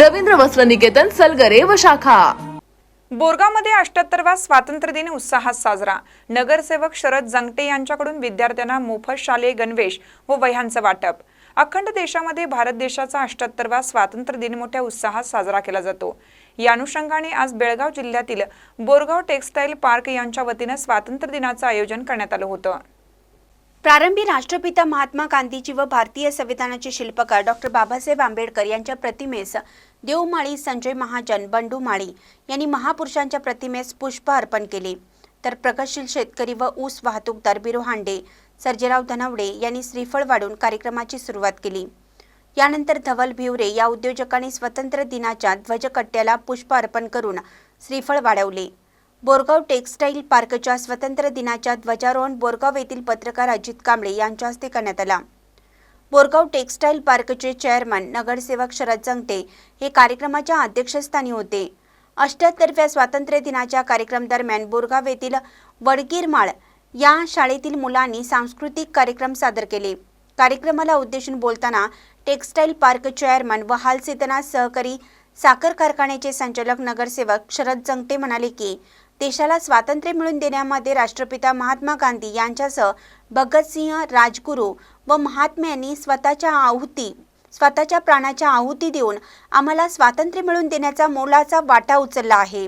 रवींद्र वस्त्र निकेतन सलगरे व शाखा. बोरगावमध्ये अष्ट्याहत्तरवा स्वातंत्र्य दिन उत्साहात साजरा. नगरसेवक शरद जंगटे यांच्याकडून विद्यार्थ्यांना मोफत शालेय गणवेश व वह्यांचं वाटप. अखंड देशामध्ये भारत देशाचा अष्ट्याहत्तरवा स्वातंत्र्य दिन मोठ्या उत्साहात साजरा केला जातो. या अनुषंगाने आज बेळगाव जिल्ह्यातील बोरगाव टेक्सटाईल पार्क यांच्या वतीनं स्वातंत्र्य दिनाचं आयोजन करण्यात आलं होतं. प्रारंभी राष्ट्रपिता महात्मा गांधीजी व भारतीय संविधानाचे शिल्पकार डॉक्टर बाबासाहेब आंबेडकर यांच्या प्रतिमेस देवमाळी संजय महाजन बंडू माळी यांनी महापुरुषांच्या प्रतिमेस पुष्प अर्पण केले. तर प्रगतशील शेतकरी व ऊस वाहतूकदार बिरो हांडे सर्जेराव धनवडे यांनी श्रीफळ वाढून कार्यक्रमाची सुरुवात केली. यानंतर धवल भिवरे या उद्योजकांनी स्वतंत्र दिनाच्या ध्वजकट्ट्याला पुष्प अर्पण करून श्रीफळ वाढवले. बोरगाव टेक्सटाईल पार्कच्या स्वतंत्र दिनाच्या ध्वजारोहण बोरगाव येथील पत्रकार अजित कांबळे यांच्या हस्ते करण्यात आला. बोरगाव टेक्सटाईल पार्कचे चेअरमन नगरसेवक शरद जंगटे हे कार्यक्रमाच्या अध्यक्षस्थानी होते. अष्ट्याहत्तरव्या स्वातंत्र्य दिनाच्या कार्यक्रम दरम्यान बोरगाव येथील वडगीरमाळ या शाळेतील मुलांनी सांस्कृतिक कार्यक्रम सादर केले. कार्यक्रमाला उद्देशून बोलताना टेक्सटाईल पार्क चेअरमन व हालसेतना सहकारी साखर कारखान्याचे संचालक नगरसेवक शरद जंगटे म्हणाले की देशाला स्वातंत्र्य मिळवून देण्यामध्ये राष्ट्रपिता महात्मा गांधी यांच्यासह भगतसिंह राजगुरू व महात्म्यांनी स्वतःच्या आहुती स्वतःच्या प्राणाच्या आहुती देऊन आम्हाला स्वातंत्र्य मिळवून देण्याचा मोलाचा वाटा उचलला आहे.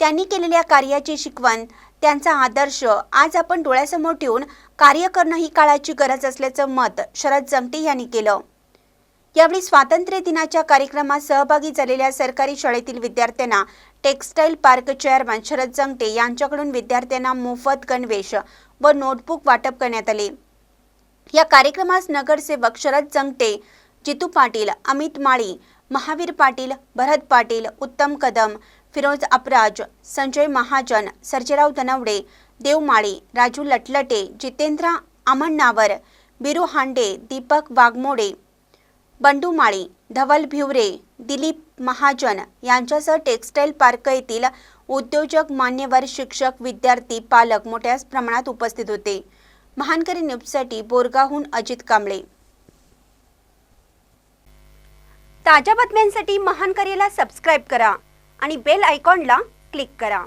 त्यांनी केलेल्या कार्याची शिकवण त्यांचा आदर्श आज आपण डोळ्यासमोर ठेवून कार्य करणं ही काळाची गरज असल्याचं मत शरद जमटे यांनी केलं. यावेळी स्वातंत्र्य दिनाच्या कार्यक्रमात सहभागी झालेल्या सरकारी शाळेतील विद्यार्थ्यांना textile park chairman Sharad Jangte यांच्याकडून विद्यार्थ्यांना मोफत गणवेश व नोटबुक वाटप करण्यात आले. या कार्यक्रमास नगरसेवक शरद जंगटे जितू पाटील अमित माळी महावीर पाटील भरत पाटील उत्तम कदम फिरोज अपराज संजय महाजन सर्जेराव धनवडे देव माळी राजू लटलटे जितेंद्र आमण्णावर बिरू हांडे दीपक वाघमोडे बंडू माळी धवल भिवरे दिलीप महाजन यांच्यासह टेक्सटाईल पार्क येथील उद्योजक मान्यवर शिक्षक विद्यार्थी पालक मोठ्या प्रमाणात उपस्थित होते. महानकरी न्यूजसाठी बोरगाहून अजित कांबळे. ताज्या बातम्यांसाठी महानकरीला सबस्क्राईब करा आणि बेल आयकॉनला क्लिक करा.